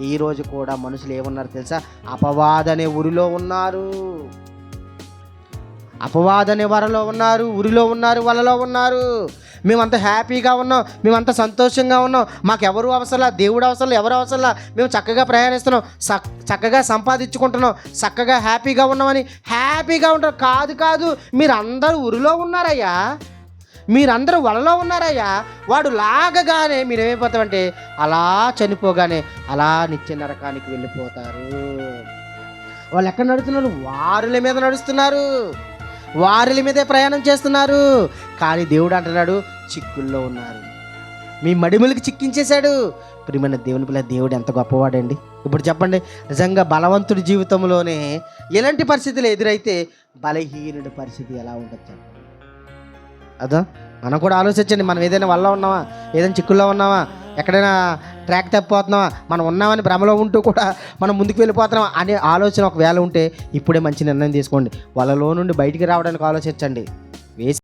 ఈరోజు కూడా మనుషులు ఏమన్నారు తెలుసా? అపవాద అనే ఊరిలో ఉన్నారు. అపవాద అనే వరలో ఉన్నారు ఊరిలో ఉన్నారు వలలో ఉన్నారు. మేమంతా హ్యాపీగా ఉన్నాం మేమంతా సంతోషంగా ఉన్నాం. మాకు ఎవరు అవసరంలా? దేవుడు అవసరం ఎవరు అవసరంలా? మేము చక్కగా ప్రయాణిస్తున్నాం సక్ చక్కగా సంపాదించుకుంటున్నాం చక్కగా హ్యాపీగా ఉన్నామని. హ్యాపీగా ఉంటారు కాదు కాదు మీరు అందరూ ఊరిలో ఉన్నారయ్యా. మీరందరూ వలలో ఉన్నారయ్యా. వాడు లాగగానే మీరు ఏమైపోతామంటే అలా చనిపోగానే అలా నిత్య నరకానికి వెళ్ళిపోతారు. వాళ్ళు ఎక్కడ నడుస్తున్నారు? వారుల మీద నడుస్తున్నారు. వారుల మీదే ప్రయాణం చేస్తున్నారు. కానీ దేవుడు అంటున్నాడు చిక్కుల్లో ఉన్నారు. మీ మడిములకి చిక్కించేశాడు. ప్రియమైన దేవుని పిల్ల దేవుడు ఎంత గొప్పవాడండి. ఇప్పుడు చెప్పండి నిజంగా బలవంతుడి జీవితంలోనే ఎలాంటి పరిస్థితులు ఎదురైతే బలహీనుడి పరిస్థితి ఎలా ఉంటుంది చెప్పండి అదా మనం కూడా ఆలోచించండి మనం ఏదైనా వల్ల ఉన్నామా? ఏదైనా చిక్కుల్లో ఉన్నామా? ఎక్కడైనా ట్రాక్ తప్పిపోతున్నామా? మనం ఉన్నామని భ్రమలో ఉంటూ కూడా మనం ముందుకు వెళ్ళిపోతున్నామా? అనే ఆలోచన ఒకవేళ ఉంటే ఇప్పుడే మంచి నిర్ణయం తీసుకోండి. వాళ్ళలో నుండి బయటికి రావడానికి ఆలోచించండి. వేసి